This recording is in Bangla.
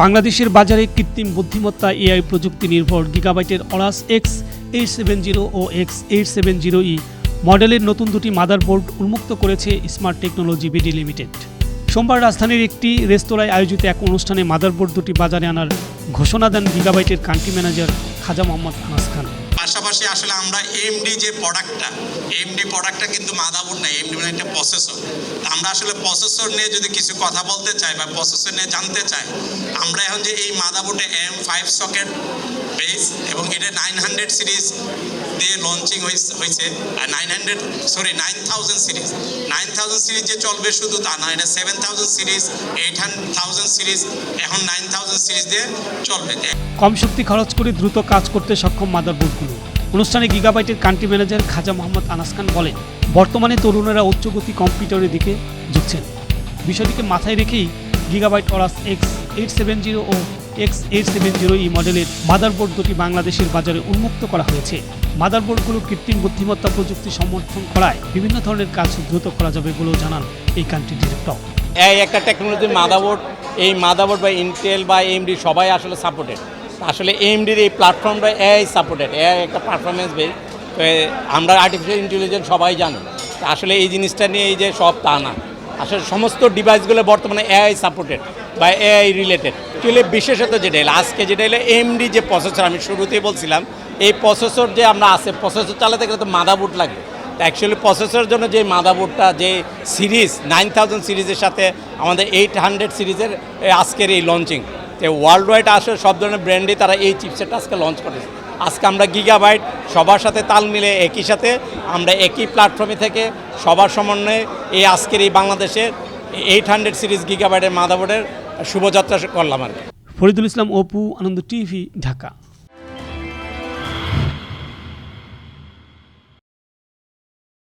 বাংলাদেশের বাজারে কৃত্রিম বুদ্ধিমত্তা এআই প্রযুক্তি নির্ভর গিগাবাইটের Aorus X eight seven zero ও X eight seven zero E মডেলের নতুন দুটি মাদারবোর্ড উন্মুক্ত করেছে স্মার্ট টেকনোলজি বিডি লিমিটেড। সোমবার রাজধানীর একটি রেস্তোরাঁয় আয়োজিত এক অনুষ্ঠানে মাদারবোর্ড দুটি বাজারে আনার ঘোষণা দেন গিগাবাইটের কান্ট্রি ম্যানেজার খাজা মোহাম্মদ আনাস খান। পাশাপাশি আসলে আমরা এমডি যে প্রোডাক্টটা এমডি প্রোডাক্টটা কিন্তু মাদাবুর না এমডি মানে একটা প্রসেসর আমরা আসলে প্রসেসর নিয়ে যদি কিছু কথা বলতে চাই বা প্রসেসর নিয়ে জানতে চাই, আমরা এখন যে এই মাদাবোর্ডে এম ফাইভ সকেট বেস এবং এটা নাইন হান্ড্রেড সিরিজ দিয়ে লঞ্চিং হয়েছে nine hundred sorry nine thousand series nine thousand series যে চলবে শুধু তা না, এটা seven thousand series eight thousand series এখন নাইন থাউজেন্ড সিরিজ দিয়ে চলবে। কম শক্তি খরচ করে দ্রুত কাজ করতে সক্ষম মাদারবোর্ডগুলো। অনুষ্ঠানে গিগাবাইটের কান্ট্রি ম্যানেজার খাজা মোহাম্মদ আনাস খান বলেন, বর্তমানে তরুণেরা উচ্চগতি কম্পিউটারের দিকে ঝুঁকছেন। বিষয়টিকে মাথায় রেখেই Gigabyte Aorus X eight seven zero ও X eight seven zero E মডেলের মাদারবোর্ড দুটি বাংলাদেশের বাজারে উন্মুক্ত করা হয়েছে। মাদারবোর্ডগুলো কৃত্রিম বুদ্ধিমত্তা প্রযুক্তি সমর্থন করায় বিভিন্ন ধরনের কাজ দ্রুত করা যাবে বলেও জানান এই কান্ট্রি ডিরেক্টর এই একটা টেকনোলজির মাদাবোর্ড এই মাদাবোর্ড বা ইন্টেল বা এমডি সবাই আসলে সাপোর্টেড আসলে এমডির এই প্ল্যাটফর্মটা এআই সাপোর্টেড এআই একটা পারফরমেন্স বেস তো আমরা আর্টিফিশিয়াল ইন্টেলিজেন্স সবাই জানি। আসলে এই জিনিসটা নিয়ে এই যে সব তা না। আসলে সমস্ত ডিভাইসগুলো বর্তমানে এআই সাপোর্টেড বা এআই রিলেটেড অ্যাকচুয়ালি বিশেষত যেটা এলো, আজকে যেটা এলো এমডি যে প্রসেসর আমি শুরুতেই বলছিলাম, এই প্রসেসর যে আমরা আছে প্রসেসর চালাতে গেলে তো মাদাবোর্ড লাগবে। অ্যাকচুয়ালি প্রসেসরের জন্য যে মাদাবোর্ডটা যে সিরিজ নাইন থাউজেন্ড সিরিজের সাথে আমাদের এইট হান্ড্রেড সিরিজের আজকের এই লঞ্চিং তো ওয়ার্ল্ড ওয়াইড আসলে সব ধরনের ব্র্যান্ডে তারা এই চিপসেটটা আজকে লঞ্চ করেছে। আজকে আমরা গিগাবাইট সবার সাথে তাল মিলে একই সাথে আমরা একই প্ল্যাটফর্মে থেকে সবার সমন্বয়ে এই আজকের এই বাংলাদেশের এইট হান্ড্রেড সিরিজ গিগাবাইটের মাদাবোর্ডের শুভযাত্রা করলাম আর কি। ফরিদুল ইসলাম, অপু, আনন্দ টিভি, ঢাকা।